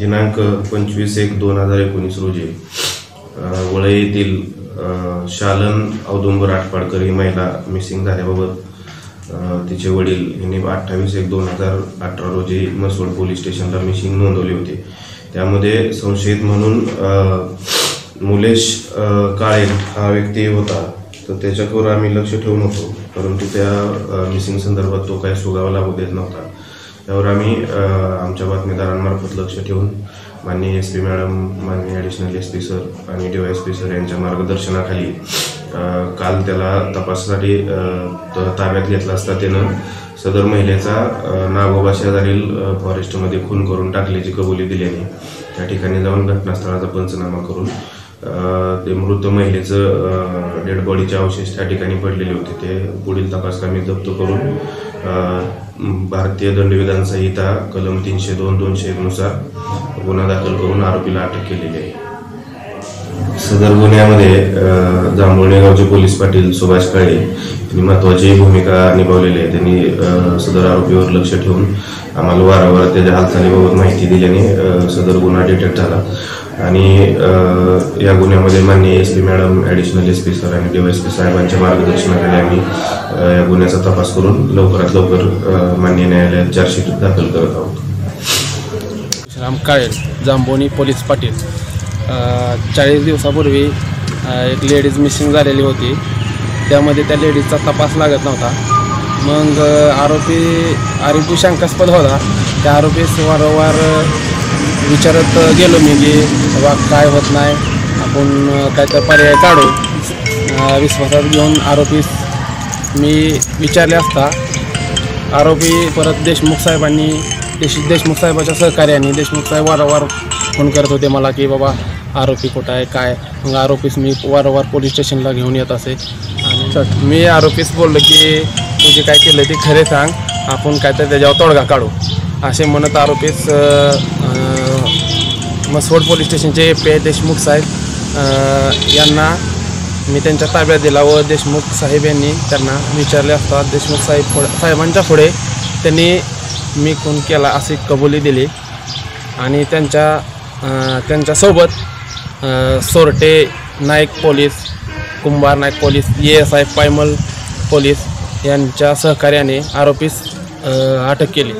दिनांक पंचवीस एक दोन हजार एकोणीस रोजी वळे वळई येथील शालन औदुंबर आटपाडकर ही महिला मिसिंग झाल्याबाबत तिचे वडील यांनी अठ्ठावीस एक दोन हजार अठरा रोजी मसवड पोलीस स्टेशनला मिसिंग नोंदवली होती. त्यामध्ये संशयित म्हणून मुलेश काळे हा व्यक्ती होता. तर त्याच्यावर आम्ही लक्ष ठेवून होतो. परंतु त्या मिसिंग संदर्भात तो काही सुगावा लागू देत नव्हता. त्यावर आम्ही आमच्या बातमीदारांमार्फत लक्ष ठेवून माननीय एस पी मॅडम माननीय ॲडिशनल एस पी सर आणि डी एस पी सर यांच्या मार्गदर्शनाखाली काल त्याला तपासासाठी ताब्यात घेतला असता त्यानं सदर महिलेचा नागोबा शेजारील फॉरेस्टमध्ये खून करून टाकल्याची कबुली दिल्याने त्या ठिकाणी जाऊन घटनास्थळाचा पंचनामा करून ते मृत महिलेचं डेड बॉडीचे अवशेष त्या ठिकाणी पडलेले होते. ते पुढील तपास आम्ही जप्त करून भारतीय दंडविधान संहिता कलम तीनशे दोन दोनशे एकनुसार गुन्हा दाखल करून आरोपीला अटक केलेली आहे. सदर गुन्ह्यामध्ये अ, जांभुळणे गावचे पोलीस पाटील सुभाष काळे यांनी महत्वाची भूमिका निभावलेली आहे. त्यांनी सदर आरोपीवर लक्ष ठेवून आम्हाला वारंवार त्याच्या हालचालीबाबत माहिती दिल्याने सदर गुन्हा डिटेक्ट झाला. आणि या गुन्ह्यामध्ये माननीय S P madam additional S P sir आणि पी साहेबांच्या मार्गदर्शनाखाली आम्ही या गुन्ह्याचा तपास करून लवकरात लवकर मान्य माननीय न्यायालयात चार्जशीट दाखल करत आहोत. राम काळे जांबोनी पोलीस पाटील. चाळीस दिवसापूर्वी एक लेडीज मिसिंग झालेली होती. त्यामध्ये त्या लेडीजचा तपास लागत नव्हता. मग आरोपी आरोपी शंकास्पद होता. त्या आरोपीस वारंवार विचारत गेलो मी की बाबा काय होत नाही आपण काय तर पर्याय काढू. विश्वासात घेऊन आरोपीस मी विचारले असता आरोपी परत देशमुख साहेबांनी देश देशमुख साहेबाच्या सहकार्याने देशमुख साहेब वारंवार फोन करत होते मला की बाबा आरोपी कुठं आहे काय मग आरोपीस मी वारंवार पोलीस स्टेशनला घेऊन येत असे. आणि मी आरोपीस बोललो की तू जे काय केलं ते खरे सांग आपण काय तर त्याच्यावर तोडगा काढू. असे म्हणत आरोपीस मसवड पोलीस स्टेशनचे ए पी आय देशमुख साहेब यांना मी त्यांच्या ताब्यात दिला व देशमुख साहेब यांनी त्यांना विचारले असता देशमुख साहेब पुढे साहेबांच्या पुढे त्यांनी मी खून केला अशी कबुली दिली आणि त्यांच्या त्यांच्यासोबत Sorte Naik police Kumbhar Naik police A S I Paymal police यांच्या सहकार्याने आरोपीस अटक केली.